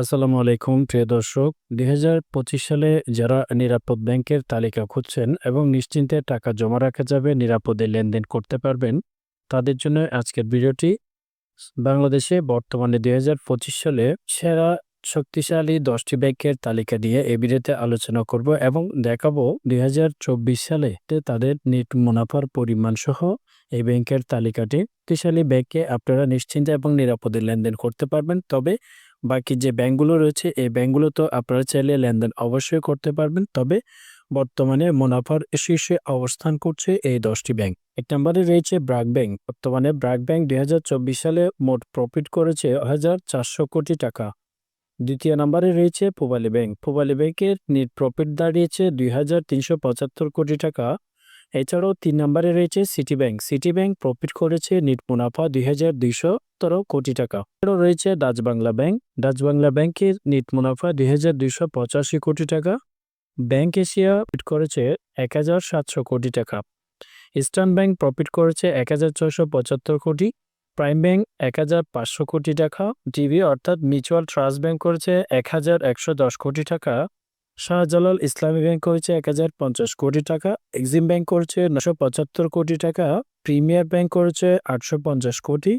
আসসালামু আলাইকুম, প্রিয় দর্শক। দুই হাজার পঁচিশ সালে যারা নিরাপদ ব্যাংকের তালিকা খুঁজছেন এবং নিশ্চিন্তে টাকা জমা রাখা যাবে, নিরাপদে লেনদেন করতে পারবেন, তাদের জন্য আজকের ভিডিওটি বাংলাদেশে বর্তমানে দু হাজার পঁচিশ সালে সেরা শক্তিশালী দশটি ব্যাংকের তালিকা দিয়ে এ ভিডিওতে আলোচনা করব এবং দেখাবো দুই হাজার চব্বিশ সালে তাদের নেট মুনাফার পরিমাণ সহ এই ব্যাংকের তালিকাটি। শক্তিশালী ব্যাংকে আপনারা নিশ্চিন্তে এবং নিরাপদে লেনদেন করতে পারবেন, তবে বাকি যে ব্যাংকগুলো রয়েছে, এই ব্যাংকগুলো তো আপনারা চাইলে লেনদেন অবশ্যই করতে পারবেন। তবে বর্তমানে মুনাফার শীর্ষে অবস্থান করছে এই দশটি ব্যাংক। এক নম্বরে রয়েছে ব্রাক ব্যাংক। বর্তমানে ব্রাক ব্যাংক দুই হাজার চব্বিশ সালে মোট প্রফিট করেছে হাজার চারশো কোটি টাকা। দ্বিতীয় নম্বরে রয়েছে পূবালী ব্যাংক। পূবালী ব্যাংকের নেট প্রফিট দাঁড়িয়েছে দুই হাজার তিনশো পঁচাত্তর কোটি টাকা। এছাড়াও তিন নম্বরে রয়েছে City Bank City Bank profit করেছে নিট মুনাফা দুই হাজার দুইশো কোটি টাকা। এছাড়াও রয়েছে Dutch Bangla Bank Dutch Bangla ব্যাংকের নিট মুনাফা দুই হাজার দুইশো পঁচাশি কোটি টাকা। ব্যাংক এশিয়া প্রফিট করেছে এক হাজার সাতশো কোটি টাকা। ইস্টার্ন ব্যাংক প্রফিট করেছে এক হাজার ছয়শো পঁচাত্তর কোটি। প্রাইম ব্যাংক এক হাজার পাঁচশো কোটি টাকা। টিভি অর্থাৎ মিউচুয়াল ট্রাস্ট ব্যাংক করেছে এক হাজার একশো দশ কোটি টাকা। শাহজালাল ইসলামী ব্যাংক হয়েছে এক হাজার পঞ্চাশ কোটি টাকা, এক্সিম ব্যাংক করেছে নশো পঁচাত্তর কোটি টাকা, প্রিমিয়ার ব্যাংক করেছে আটশো পঞ্চাশ কোটি,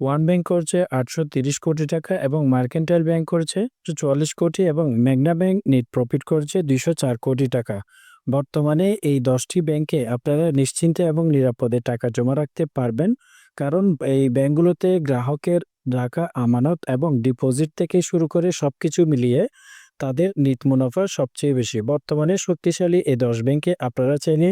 ওয়ান ব্যাংক করেছে আটশো তিরিশ কোটি টাকা এবং মার্কেন্টাইল ব্যাংক করেছে চুয়াল্লিশ কোটি এবং ম্যাগনা ব্যাংক নেট প্রফিট করেছে দুইশো চার কোটি টাকা। বর্তমানে এই দশটি ব্যাংকে আপনারা নিশ্চিন্তে এবং নিরাপদে টাকা জমা রাখতে পারবেন, কারণ এই ব্যাংকগুলোতে গ্রাহকের রাখা, আমানত এবং ডিপোজিট থেকে শুরু করে সব কিছু মিলিয়ে তাদের নিট মুনাফা সবচেয়ে বেশি। বর্তমানে শক্তিশালী এই দশ ব্যাংকে আপনারা চাইলে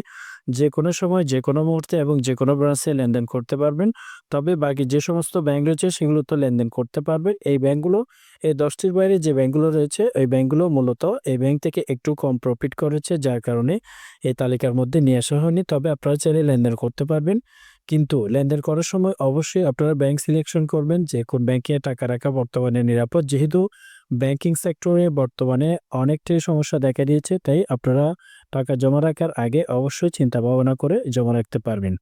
যে কোনো সময় যে কোনো মুহূর্তে এবং যে কোনো ব্রাঞ্চে লেনদেন করতে পারবেন। তবে বাকি যে সমস্ত ব্যাংক রয়েছে, সেগুলো তো লেনদেন করতে পারবেন। এই ব্যাংকগুলো, এই দশটির বাইরে যে ব্যাংকগুলো রয়েছে, ওই ব্যাংকগুলো মূলত এই ব্যাংক থেকে একটু কম প্রফিট করেছে, যার কারণে এই তালিকার মধ্যে নিয়ে আসা হয়নি। তবে আপনারা চাইলে লেনদেন করতে পারবেন। কিন্তু লেনদেন করার সময় অবশ্যই আপনারা ব্যাংক সিলেকশন করবেন, যে কোন ব্যাংকে টাকা রাখা বর্তমানে নিরাপদ। যেহেতু ব্যাংকিং সেক্টরে বর্তমানে অনেকটাই সমস্যা দেখা দিয়েছে, তাই আপনারা টাকা জমা রাখার আগে অবশ্যই চিন্তা ভাবনা করে জমা রাখতে পারবেন।